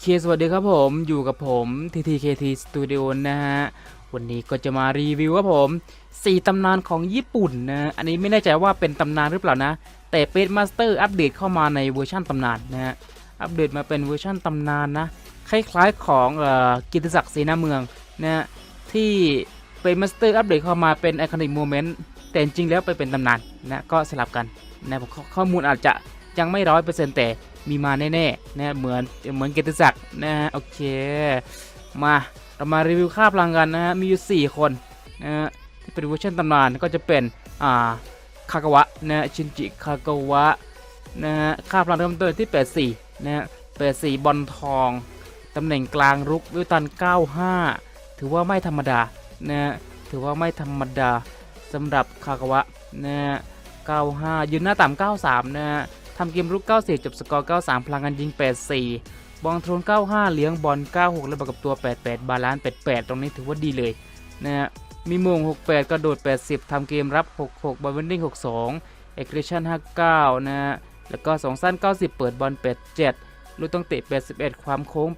เค สวัสดีครับผมอยู่กับผม TTKT Studio นะฮะ วันนี้ก็จะมารีวิวครับผม 4 ตำนานของญี่ปุ่นนะ อันนี้ไม่แน่ใจว่าเป็นตำนานหรือเปล่านะ แต่เป็นมาสเตอร์อัปเดตเข้ามาในเวอร์ชันตำนานนะฮะ อัปเดตมาเป็นเวอร์ชันตำนานนะ คล้ายๆของเอ่อกิตติศักดิ์ศรีนาเมืองนะฮะ ที่เป็นมาสเตอร์อัปเดตเข้ามาเป็นไอคอนิกโมเมนต์แต่จริงแล้วไปเป็นตำนานนะก็สลับกันนะขข้อมูลอาจจะ ยังไม่ร้อยเปอร์เซ็นต์แต่มีมาแน่ๆนะเหมือนเหมือนเกติศักดิ์นะฮะโอเค มาเรามารีวิวค่าพลังกันนะฮะมีอยู่ 4 คนนะฮะที่เป็นเวอร์ชันตำนานก็จะเป็นอ่าคากาวะนะฮะชินจิคากาวะนะฮะค่าพลังเริ่มต้นที่84นะฮะ84บอลทองตำแหน่งกลางรุกวิวตัน 95 ถือว่าไม่ธรรมดานะฮะถือว่าไม่ธรรมดาสำหรับคากาวะนะฮะ95ยืนหน้าต่ำ93นะฮะ ทำเกมรุก 94 จบสกอร์ 93 พลังงานยิง 84 บอลทรน 95 เลี้ยงบอล 96 แล้วบวกกับตัว 88 บาลานซ์ 88 ตรงนี้ถือว่าดีเลยนะฮะมีมง 68 กระโดด 80 ทำเกมรับ 66 บอลเวนดิ้ง 62 เอ็กเรชั่น 59 นะฮะ แล้วก็2สั้น 90 เปิดบอล 87 ลูกต้องเตะ 81 ความโค้ง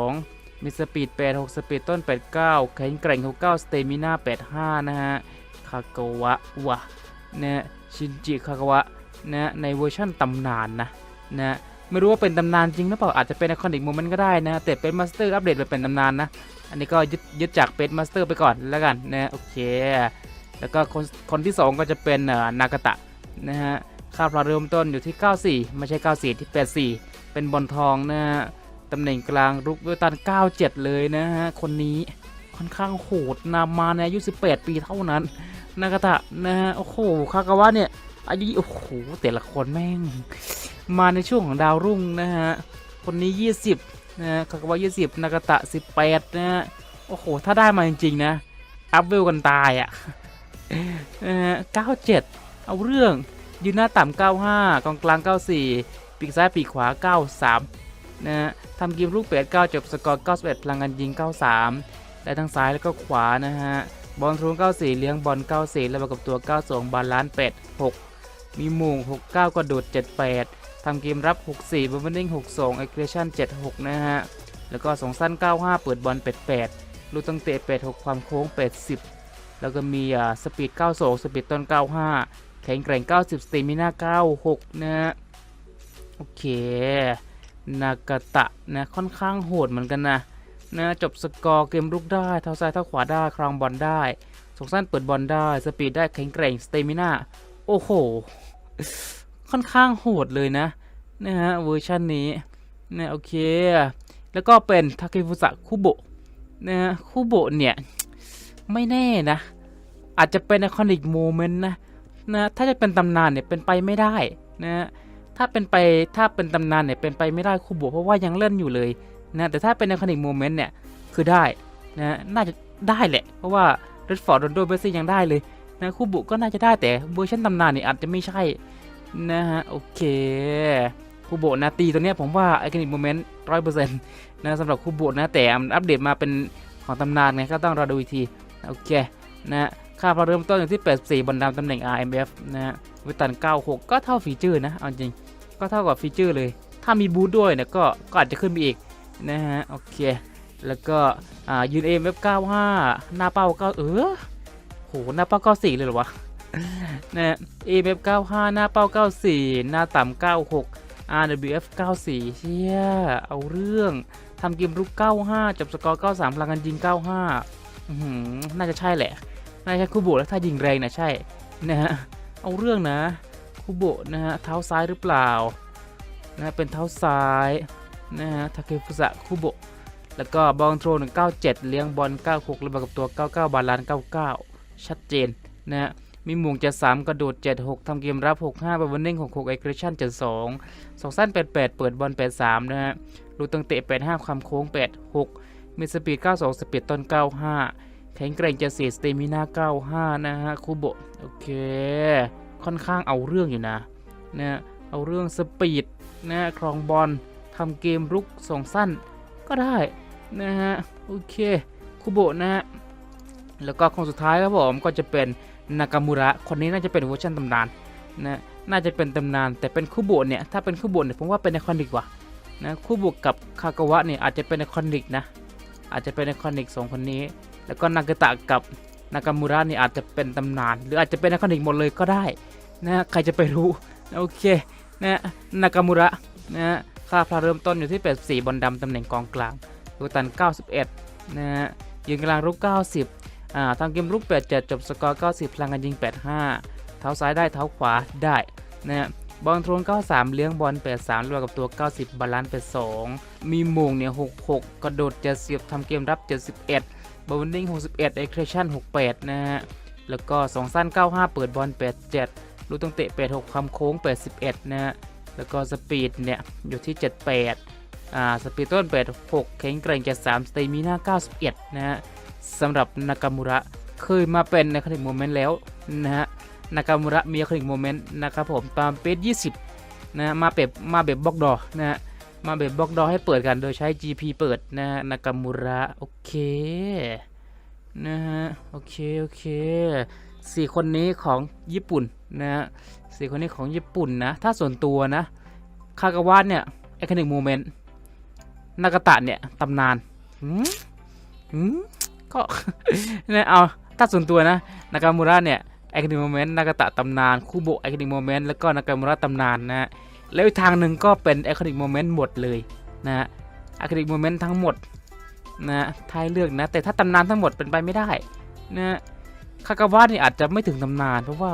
82 มีสปีด 86 สปีดต้น 89 แข็งแกร่ง 69 สเตมิน่า 85 นะฮะ คากาวะวะนะชินจิ คากาวะ นะในเวอร์ชั่นตำนานนะนะไม่รู้ว่าเป็นตำนานจริงหรือเปล่าอาจจะเป็นไอคอนิกโมเมนต์ก็ได้นะแต่เป็นมาสเตอร์อัปเดตมาเป็นตำนานนะอันนี้ก็ยึดยึดจากเป็นมาสเตอร์ไปก่อนแล้วกันนะโอเค แล้วก็คนคนที่ 2 ก็จะเป็นเอ่อนากาตะนะฮะค่าพลังเริ่มต้นอยู่ที่ 94 ไม่ใช่ 94 ที่ 84 เป็นบอลทองนะฮะตำแหน่งกลางรุกเวลตัน 97 เลยนะฮะ คนนี้ค่อนข้างโหดนำมาในอายุ 18 ปีเท่านั้นนากาตะนะฮะ โอ้โหคากาวะเนี่ย อายุโอ้โหแต่ละคนแม่ง มาในช่วงของดาวรุ่งนะฮะ คนนี้ 20 นะฮะคากาวะ20 นากาตะ 18 นะฮะ โอ้โห ถ้าได้มาจริง ๆ นะ อัพเวลกันตายอะ่ะนะฮะ97เอาเรื่อง ยืนหน้าต่ำ 95 กองกลาง 94 ปีกซ้ายปีกขวา 93 นะฮะทำเกมลูกเปด9จบสกอร์ 91 พลังงานยิง 93 ได้ทั้งซ้ายแล้วก็ขวานะฮะบอลทรูน94 เลี้ยงบอล94 แล้วประกับตัว 92 บาลานซ์86 มีหมู่69 กระโดด 78 ทำเกมรับ 64บอลเวนดิ้ง62เอ็กเรชั่น76 นะฮะ แล้วก็สองสั้น 95 เปิดบอล 88 ลูกตั้งเตะ 86 ความโค้ง 80 แล้วก็มีอ่าสปีด 92 สปีดต้น 95 แข็งแกร่ง 90สเตมิน่า 96 นะฮะ โอเคนากาตะนะค่อนข้างโหดเหมือนกันนะนะจบสกอร์เกมลุกได้เท้าซ้ายเท้าขวาได้ครองบอลได้สงสั้นเปิดบอลได้ สปีดได้แข็งแกร่งสเตมิน่า โอ้โห ค่อนข้างโหดเลยนะนะฮะเวอร์ชันนี้นะโอเค แล้วก็เป็นทาเคฟุสะคุโบะนะฮะคุโบะเนี่ย ไม่แน่นะ อาจจะเป็นไอคอนิกโมเมนต์นะนะถ้าจะเป็นตำนานเนี่ยเป็นไปไม่ได้นะฮะถ้าเป็นไปถ้าเป็นตำนานเนี่ยเป็นไปไม่ได้คุโบะเพราะว่ายังเล่นอยู่เลยนะแต่ถ้าเป็นไอคอนิกโมเมนต์เนี่ยคือได้นะน่าจะได้แหละ เพราะว่าเรดฟอร์ดโรนโดเบสซี่ยังได้เลย นะคุโบะก็น่าจะได้แต่เวอร์ชันตำนานนี่อาจจะไม่ใช่นะฮะโอเคคุโบะนะตีตัวเนี้ยผมว่าไอคอนิกโมเมนต์ร้อยเปอร์เซ็นต์นะสำหรับคุโบะนะแต่มันอัปเดตมาเป็นของตำนานไงก็ต้องรอดูอีกทีโอเคนะค่าพอเริ่มต้นอยู่ที่ 84 บนดาวตำแหน่ง RMF นะฮะวิตัน 96 ก็เท่าฟีเจอร์นะเอาจริงก็เท่ากับฟีเจอร์เลย ถ้ามีบูทด้วยเนี่ยก็ก็อาจจะขึ้นไปอีกนะฮะโอเคแล้วก็อ่ายืน AMF 95 หน้าเป้าก็เออ หหน้าเป้า94เลยเหรอวะนะฮะ AMF 95หน้าเป้า94หน้าต่ำ96 RWF 94 เชี่ย เอาเรื่อง ทำเกมรุก 95 จบสกอร์ 93พลังงานยิง 95อื้อหือน่าจะใช่แหละ น่าจะใช่คูโบะแล้วถ้ายิงแรงนะใช่ นะฮะ เอาเรื่องนะคูโบะนะฮะ เท้าซ้ายหรือเปล่า นะ เป็นเท้าซ้าย นะฮะ ทาเคฟุสะคูโบะแล้วก็บอลโทร197 เลี้ยงบอล 96แล้วบวกกับตัว 99 บาลานซ์99 ชัดเจนนะฮะมีหม่งจะ3กระโดด76ทำเกมรับ65บอลวันนิ่ง66เอ็กเรชั่น72 2สั้น88เปิดบอล83นะฮะลูตังเตะ85ความโค้ง86มีสปีด92สปีดต้น95แข็งแกร่งจะเสียสเตมิน่า95นะฮะคูโบะโอเค ค่อนข้างเอาเรื่องอยู่นะนะเอาเรื่องสปีดนะครองบอลทำเกมรุกส่งสั้นก็ได้นะฮะโอเคคูโบะนะฮะ แล้วก็คนสุดท้ายครับผมก็จะเป็นนากามูระคนนี้น่าจะเป็นเวอร์ชันตำนานนะน่าจะเป็นตำนานแต่เป็นคูโบะเนี่ยถ้าเป็นคูโบะเนี่ยผมว่าเป็นไอคอนิกว่ะนะคู่บุกกับคากาวะเนี่ยอาจจะเป็นไอคอนิกนะอาจจะเป็นไอคอนิกสองคนนี้ แล้วก็นากาตะกับนากามูระนี่อาจจะเป็นตำนาน หรืออาจจะเป็นไอคอนิกหมดเลยก็ได้นะใครจะไปรู้โอเคนะนากามูระนะค่าพลาเริ่มต้นอยู่ที่ 84 บอลดำตำแหน่งกองกลางลูกตัน 91นะฮะยืนกลางรุก 90 อ่าทางเกมรุก87 จบสกอร์90 พลังงานยิง 85 เท้าซ้ายได้เท้าขวาได้นะฮะบอลทวน93 เลี้ยงบอล83รวมกับตัว 90 บาลานซ์ไป2มีโมงเนี่ย66 กระโดด 70ทำเกมรับ 71บอลวิ่ง61เอ็กเคชัน68 นะฮะ แล้วก็2สั้น 95 เปิดบอล 87 ลูกตั้งเตะ 86คำโค้ง 81 นะฮะ แล้วก็สปีดเนี่ยอยู่ที่ 78อ่าสปีดต้น 86 แข็งแกร่ง73สเตมิน่า91 นะฮะ สำหรับนากามูระเคยมาเป็นในคลิกโมเมนต์แล้วนะฮะนากามูระมีคลิกโมเมนต์นะครับผมตามเปซ20นะฮะมาแบบมาแบบบล็อกดอนะฮะมาแบบบล็อกดอให้เปิดกันโดยใช้ GP เปิดนะฮะนากามูระโอเคนะฮะโอเคโอเคสี่คนนี้ของญี่ปุ่นนะฮะสี่คนนี้ของญี่ปุ่นนะ ถ้าส่วนตัวนะคากาวะเนี่ยไอคอนิกโมเมนต์นากาตะเนี่ยตำนานหืมหืม ก็เนี่ยเอาถ้าส่วนตัวนะนากามูระเนี่ยไอคอนิกโมเมนต์นากาตะตำนานคูโบะไอคอนิกโมเมนต์แล้วก็นากามูระตำนานนะฮะแล้วอีกทางหนึ่งก็เป็นไอคอนิกโมเมนต์หมดเลยนะฮะไอคอนิกโมเมนต์ทั้งหมดนะฮะท้ายเลือกนะ แต่ถ้าตำนานทั้งหมดเป็นไปไม่ได้นะฮะคากาวะนี่อาจจะไม่ถึงตำนาน เพราะว่า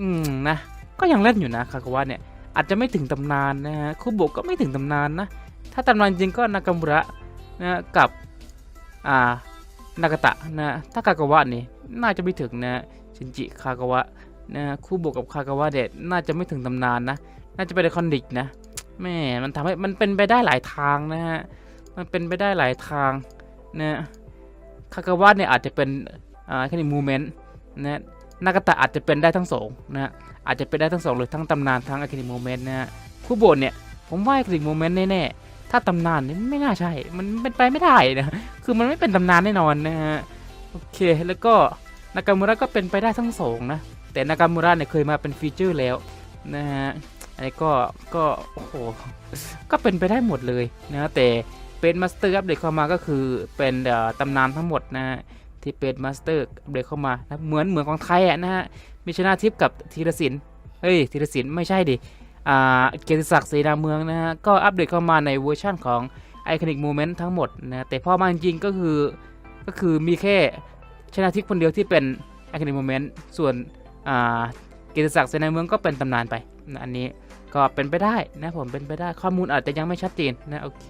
อืมนะก็ยังเล่นอยู่นะคากาวะเนี่ยอาจจะไม่ถึงตำนานนะฮะคุโบก็ไม่ถึงตำนานนะถ้าตำนานจริงก็นากามุระนะกับอ่า นากาตะนะถ้าคากาวะนี่น่าจะไม่ถึงนะชินจิคากาวะนะคุโบะกับคากาวะเด็ดน่าจะไม่ถึงตำนานนะ น่าจะเป็นไอคอนิกนะแม่มันทำให้มันเป็นไปได้หลายทางนะฮะมันเป็นไปได้หลายทางนะคากาวะเนี่ยอาจจะเป็นอ่าแค่นี้มูเมนต์นะนากาตะอาจจะเป็นได้ทั้งสองนะอาจจะเป็นได้ทั้งสองเลยทั้งตำนานทั้งอะคาเดมีโมเมนต์นะฮะคู่โบนเนี่ยผมว่าอะคาเดมีโมเมนต์แน่ๆ ถ้าตำนานเนี่ยไม่น่าใช่ มันเป็นไปไม่ได้นะ คือมันไม่เป็นตำนานแน่นอนนะฮะ โอเค แล้วก็นากามูระก็เป็นไปได้ทั้งสองนะ แต่นากามูระเนี่ยเคยมาเป็นฟีเจอร์แล้วนะฮะอันนี้ก็ ก็ โอ้โห ก็เป็นไปได้หมดเลยนะแต่เป็นมาสเตอร์อัปเดตเข้ามาก็คือเป็นตำนานทั้งหมดนะฮะที่เป็นมาสเตอร์อัปเดตเข้ามานะเหมือนเหมือนของไทยอะนะฮะ มีชนะทิพย์กับธีรศิลป์เฮ้ยธีรศิลป์ไม่ใช่ดิ เกียรติศักดิ์ศรีดาเมืองนะฮะ ก็อัปเดตเข้ามาในเวอร์ชั่นของ Iconic Moment ทั้งหมดนะแต่พอมาจริงก็คือก็คือมีแค่ชนะทิพย์คนเดียวที่เป็น Iconic Moment ส่วนเกียรติศักดิ์ศรีดาเมืองก็เป็นตำนานไปนะอันนี้ก็เป็นไปได้นะผมเป็นไปได้ข้อมูลอาจจะยังไม่ชัดเจนนะโอเค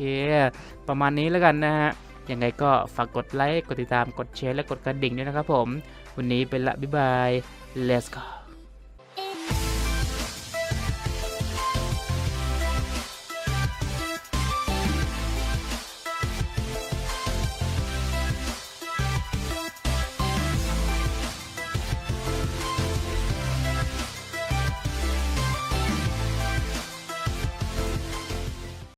ประมาณนี้แล้วกันนะฮะยังไงก็ฝากกดไลค์ กดติดตาม กดแชร์ และกดกระดิ่งด้วยนะครับผม วันนี้เป็นละ บ๊ายบาย let's go